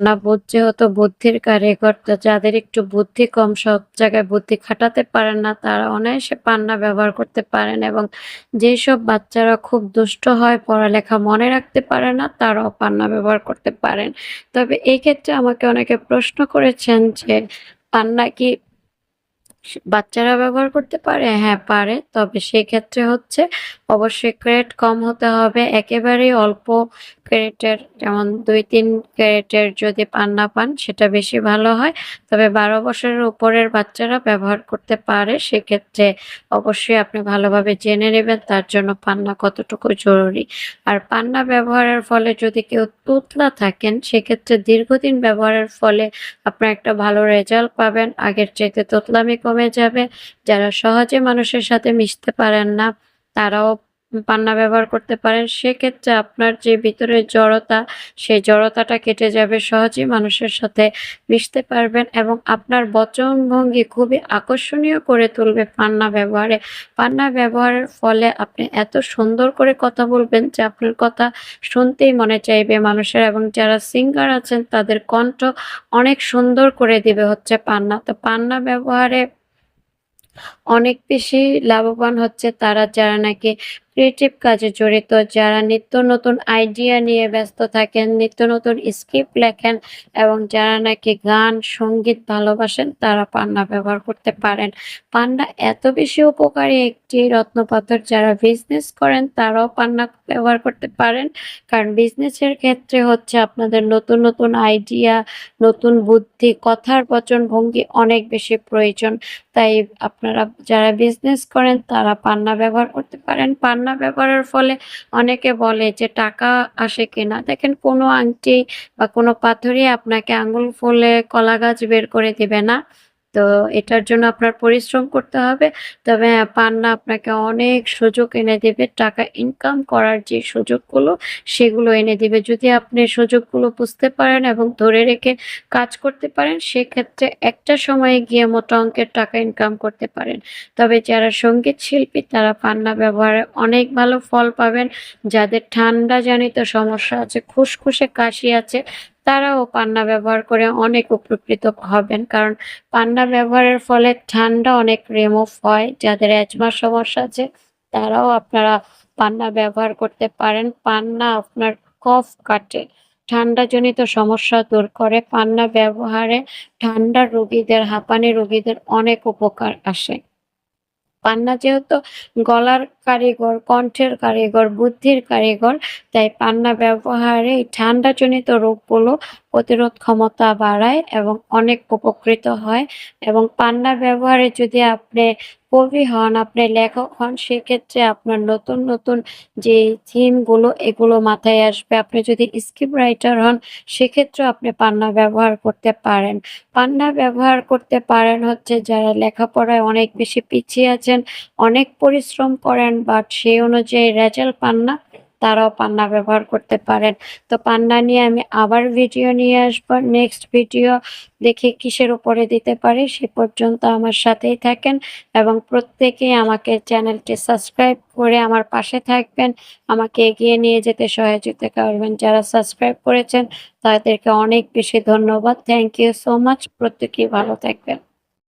না বুদ্ধি হতো বুদ্ধির কারিগর যাদের একটু বুদ্ধি কম, সব জায়গায় বুদ্ধি খাটাতে পারেন না, তারা অনায়াসে পান্না ব্যবহার করতে পারেন এবং যেসব বাচ্চারা খুব দুষ্ট হয়, পড়ালেখা মনে রাখতে পারে না, তারাও পান্না ব্যবহার করতে পারেন। তবে এই ক্ষেত্রে আমাকে অনেকে প্রশ্ন করেছেন যে পান্না কি বাচ্চারা ব্যবহার করতে পারে? হ্যাঁ পারে। তবে সেক্ষেত্রে হচ্ছে অবশ্যই ক্যারেট কম হতে হবে। একেবারেই অল্প ক্যারেটের যেমন দুই, তিন ক্যারেটের যদি পান্না পান, সেটা বেশি ভালো হয়। তবে বারো বছরের উপরের বাচ্চারা ব্যবহার করতে পারে। সেক্ষেত্রে অবশ্যই আপনি ভালোভাবে জেনে নেবেন তার জন্য পান্না কতটুকু জরুরি। আর পান্না ব্যবহারের ফলে যদি কেউ তুতলা থাকেন, সেক্ষেত্রে দীর্ঘদিন ব্যবহারের ফলে আপনার একটা ভালো রেজাল্ট পাবেন। আগের চাইতে তোতলামি কমে যাবে। যারা সহজে মানুষের সাথে মিশতে পারেন না, তারাও পান্না ব্যবহার করতে পারেন। সেক্ষেত্রে আপনার যে ভিতরের জড়তা, সেই জড়তাটা কেটে যাবে। সহজেই মানুষের সাথে মিশতে পারবেন এবং আপনার বচনভঙ্গি খুবই আকর্ষণীয় করে তুলবে পান্না ব্যবহারে। পান্না ব্যবহারের ফলে আপনি এত সুন্দর করে কথা বলবেন যে আপনার কথা শুনতেই মনে চাইবে মানুষের এবং যারা সিঙ্গার আছেন, তাদের কণ্ঠ অনেক সুন্দর করে দিবে হচ্ছে পান্না। তো পান্না ব্যবহারে অনেক বেশি লাভবান হচ্ছে তারা যারা নাকি ক্রিয়েটিভ কাজে জড়িত, যারা নিত্য নতুন আইডিয়া নিয়ে ব্যস্ত থাকেন, নিত্য নতুন স্ক্রিপ্ট লেখেন এবং যারা নাকি গান, সংগীত ভালোবাসেন, তারা পান্না ব্যবহার করতে পারেন। পান্না এত বেশি উপকারী একটি রত্নপাথর যারা বিজনেস করেন, তারাও পান্না ব্যবহার করতে পারেন। কারণ বিজনেসের ক্ষেত্রে হচ্ছে আপনাদের নতুন নতুন আইডিয়া নতুন বুদ্ধি, কথার বচন ভঙ্গি অনেক বেশি প্রয়োজন। তাই আপনারা যারা বিজনেস করেন, তারা পান্না ব্যবহার করতে পারেন। পান্না ব্যবহারের ফলে অনেকে বলে যে টাকা আসে কিনা। দেখেন কোনো আংটি বা কোনো পাথরই আপনাকে আঙুল ফুলে কলা গাছ বের করে দিবে না। তো এটার জন্য আপনার পরিশ্রম করতে হবে। তবে পান্না আপনাকে অনেক সুযোগ এনে দেবে। টাকা ইনকাম করার যে সুযোগগুলো, সেগুলো এনে দিবে। যদি আপনি সুযোগগুলো বুঝতে পারেন এবং ধরে রেখে কাজ করতে পারেন, সেক্ষেত্রে একটা সময়ে গিয়ে মোটা অঙ্কের টাকা ইনকাম করতে পারেন। তবে যারা সংগীত শিল্পী, তারা পান্না ব্যবহারে অনেক ভালো ফল পাবেন। যাদের ঠান্ডা জনিত সমস্যা আছে, খুসখুসে কাশি আছে তারাও পান্না ব্যবহার করে অনেক উপকৃত হবেন। কারণ পান্না ব্যবহারের ফলে ঠান্ডা অনেক রিমুভ হয়, যাদের অ্যাজমার সমস্যা আছে, তারাও আপনারা পান্না ব্যবহার করতে পারেন। পান্না আপনার কফ কাটে, ঠান্ডাজনিত সমস্যা দূর করে। পান্না ব্যবহারে ঠান্ডা রোগীদের, হাঁপানি রোগীদের অনেক উপকার আসে। পান্না যেহেতু গলার কারিগর, কণ্ঠের কারিগর, বুদ্ধির কারিগর, তাই পান্না ব্যবহারে এই ঠান্ডাজনিত রোগগুলো প্রতিরোধ ক্ষমতা বাড়ায় এবং অনেক উপকৃত হয়। এবং পান্না ব্যবহারে যদি আপনি কবি হন, আপনি লেখক হন, সেক্ষেত্রে আপনার নতুন নতুন যে থিমগুলো, এগুলো মাথায় আসবে। আপনি যদি স্ক্রিপ্ট রাইটার হন সেক্ষেত্রে আপনি পান্না ব্যবহার করতে পারেন। পান্না ব্যবহার করতে পারেন হচ্ছে যারা লেখাপড়ায় অনেক বেশি পিছিয়ে আছেন, অনেক পরিশ্রম করেন বাট সেই অনুযায়ী রেজাল্ট পান না। তারাও পান্না ব্যবহার করতে পারেন। তো পান্না নিয়ে আমি আবার ভিডিও নিয়ে আসব। নেক্সট ভিডিও দেখে কিসের উপরে দিতে পারি সে পর্যন্ত আমার সাথেই থাকেন এবং প্রত্যেকেই আমাকে চ্যানেলটি সাবস্ক্রাইব করে আমার পাশে থাকবেন। আমাকে এগিয়ে নিয়ে যেতে সহযোগিতা করবেন। যারা সাবস্ক্রাইব করেছেন তাদেরকে অনেক বেশি ধন্যবাদ। থ্যাংক ইউ সো মাচ প্রত্যেকেই ভালো থাকবেন।